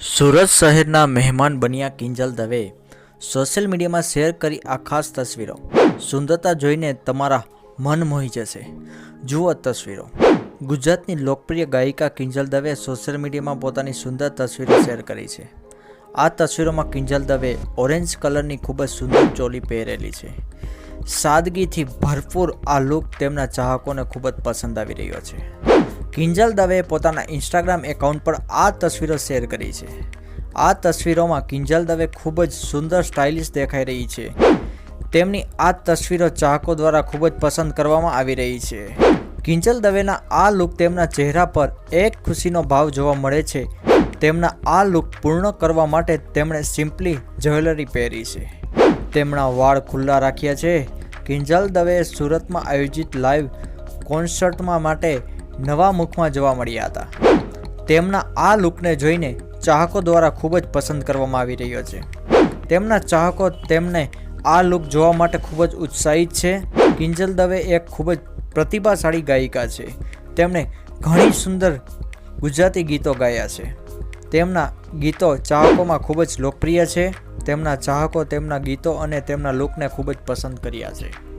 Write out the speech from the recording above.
સુરત શહેરના મહેમાન બન્યા કિંજલ દવે. સોશિયલ મીડિયામાં શેર કરી આ ખાસ તસવીરો. સુંદરતા જોઈને તમારા મન મોહી જશે. જુઓ તસવીરો. ગુજરાતની લોકપ્રિય ગાયિકા કિંજલ દવે સોશિયલ મીડિયામાં પોતાની સુંદર તસવીરો શેર કરી છે. આ તસવીરોમાં કિંજલ દવે ઓરેન્જ કલરની ખૂબ જ સુંદર ચોલી પહેરેલી છે. સાદગીથી ભરપૂર આ લુક તેમના ચાહકોને ખૂબ જ પસંદ આવી રહ્યો છે. કિંજલ દવેએ પોતાના ઇન્સ્ટાગ્રામ એકાઉન્ટ પર આ તસવીરો શેર કરી છે. આ તસવીરોમાં કિંજલ દવે ખૂબ જ સુંદર સ્ટાઇલિશ દેખાઈ રહી છે. તેમની આ તસવીરો ચાહકો દ્વારા ખૂબ જ પસંદ કરવામાં આવી રહી છે. કિંજલ દવેના આ લુક તેમના ચહેરા પર એક ખુશીનો ભાવ જોવા મળે છે. તેમના આ લુક પૂર્ણ કરવા માટે તેમણે સિમ્પલી જ્વેલરી પહેરી છે. તેમના વાળ ખુલ્લા રાખ્યા છે. કિંજલ દવેએ સુરતમાં આયોજિત લાઈવ કોન્સર્ટમાં માટે નવા મુખમાં જોવા મળ્યા હતા. તેમના આ લુકને જોઈને ચાહકો દ્વારા ખૂબ જ પસંદ કરવામાં આવી રહ્યો છે. તેમના ચાહકો તેમને આ લુક જોવા માટે ખૂબ જ ઉત્સાહિત છે. કિંજલ દવે એક ખૂબ જ પ્રતિભાશાળી ગાયિકા છે. તેમણે ઘણી સુંદર ગુજરાતી ગીતો ગાયા છે. તેમના ગીતો ચાહકોમાં ખૂબ જ લોકપ્રિય છે. તેમના ચાહકો તેમના ગીતો અને તેમના લુકને ખૂબ જ પસંદ કર્યા છે.